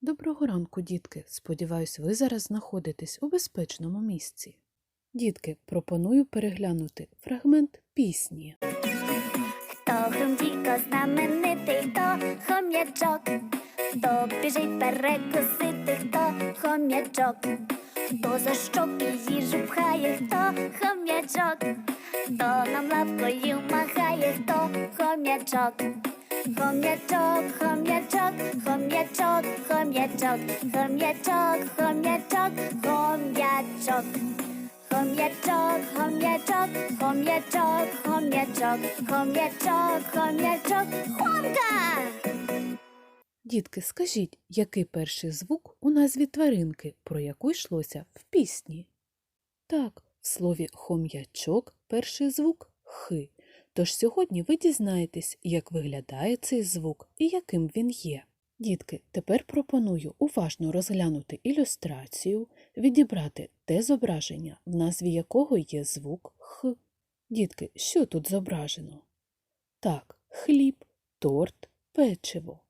Доброго ранку, дітки. Сподіваюсь, ви зараз знаходитесь у безпечному місці. Дітки, пропоную переглянути фрагмент пісні. Хто хрумдіко знаменитий, хто хом'ячок, хто біжить перекусити, хто хом'ячок, хто за щоки їжу пхає, хто хом'ячок, хто нам лапкою махає, хто хом'ячок. Хом'ячок, хом'ячок, хом'ячок, хом'ячок, хом'ячок, хом'ячок, хом'ячок. Хом'ячок, хом'ячок, хом'ячок, хом'ячок, хом'ячок, хом'ячок, хомка! Дітки, скажіть, який перший звук у назві тваринки, про яку йшлося в пісні? Так, в слові хом'ячок перший звук хи. Тож сьогодні ви дізнаєтесь, як виглядає цей звук і яким він є. Дітки, тепер пропоную уважно розглянути ілюстрацію, відібрати те зображення, в назві якого є звук х. Дітки, що тут зображено? Так, хліб, торт, печиво.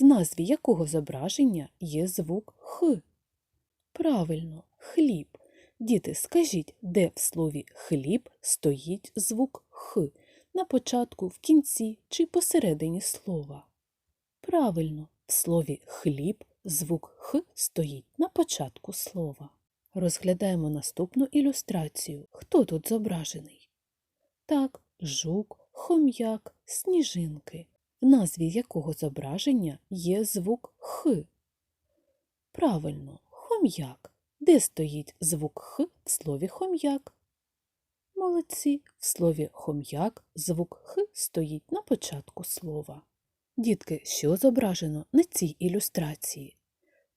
В назві якого зображення є звук х? Правильно, хліб. Діти, скажіть, де в слові хліб стоїть звук х? На початку, в кінці чи посередині слова? Правильно, в слові хліб звук х стоїть на початку слова. Розглядаємо наступну ілюстрацію. Хто тут зображений? Так, жук, хом'як, сніжинки, в назві якого зображення є звук х. Правильно, хом'як. Де стоїть звук х в слові хом'як? Молодці, в слові хом'як звук х стоїть на початку слова. Дітки, що зображено на цій ілюстрації?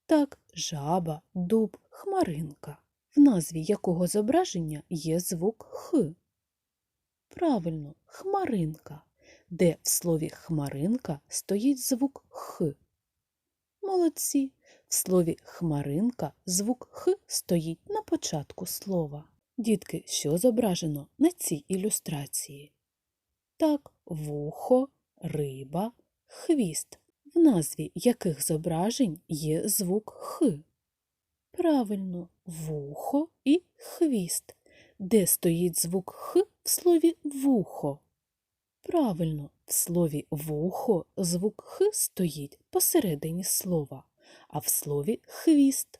Так, жаба, дуб, хмаринка, в назві якого зображення є звук х. Правильно, хмаринка, де в слові хмаринка стоїть звук х. Молодці, в слові хмаринка звук х стоїть на початку слова. Дітки, що зображено на цій ілюстрації? Так, вухо, риба, хвіст, в назві яких зображень є звук х. Правильно, вухо і хвіст. Де стоїть звук х в слові вухо? Правильно, в слові вухо звук х стоїть посередині слова, а в слові хвіст.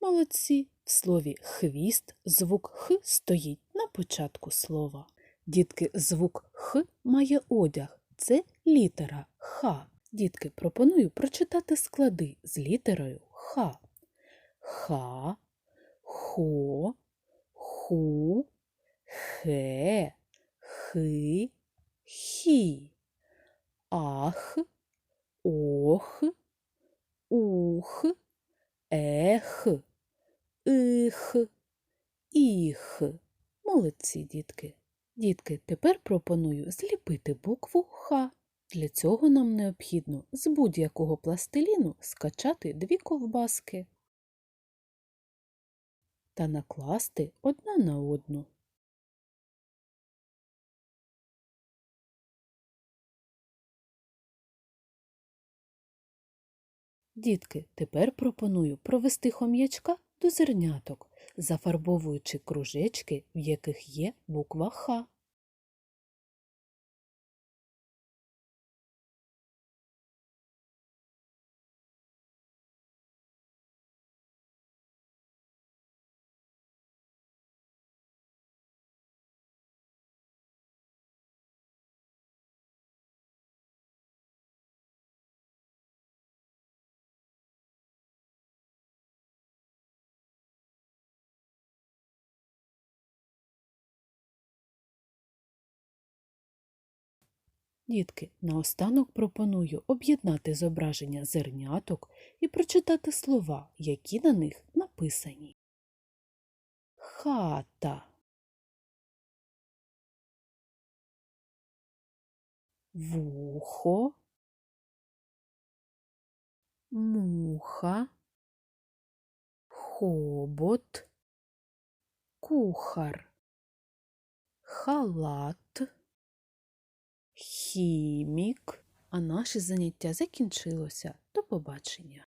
Молодці, в слові хвіст звук х стоїть на початку слова. Дітки, звук х має одяг. Це літера Х. Дітки, пропоную прочитати склади з літерою Х. Ха, хо, ху, хе, хи, хі. Ах, ох, ух, ех, их, іх. Молодці, дітки. Дітки, тепер пропоную зліпити букву Х. Для цього нам необхідно з будь-якого пластиліну скачати дві ковбаски та накласти одна на одну. Дітки, тепер пропоную провести хом'ячка до зерняток, зафарбовуючи кружечки, в яких є буква Х. Дітки, наостанок пропоную об'єднати зображення зерняток і прочитати слова, які на них написані. Хата. Вухо. Муха. Хобот. Кухар. Халат. Хімік. А наше заняття закінчилося. До побачення.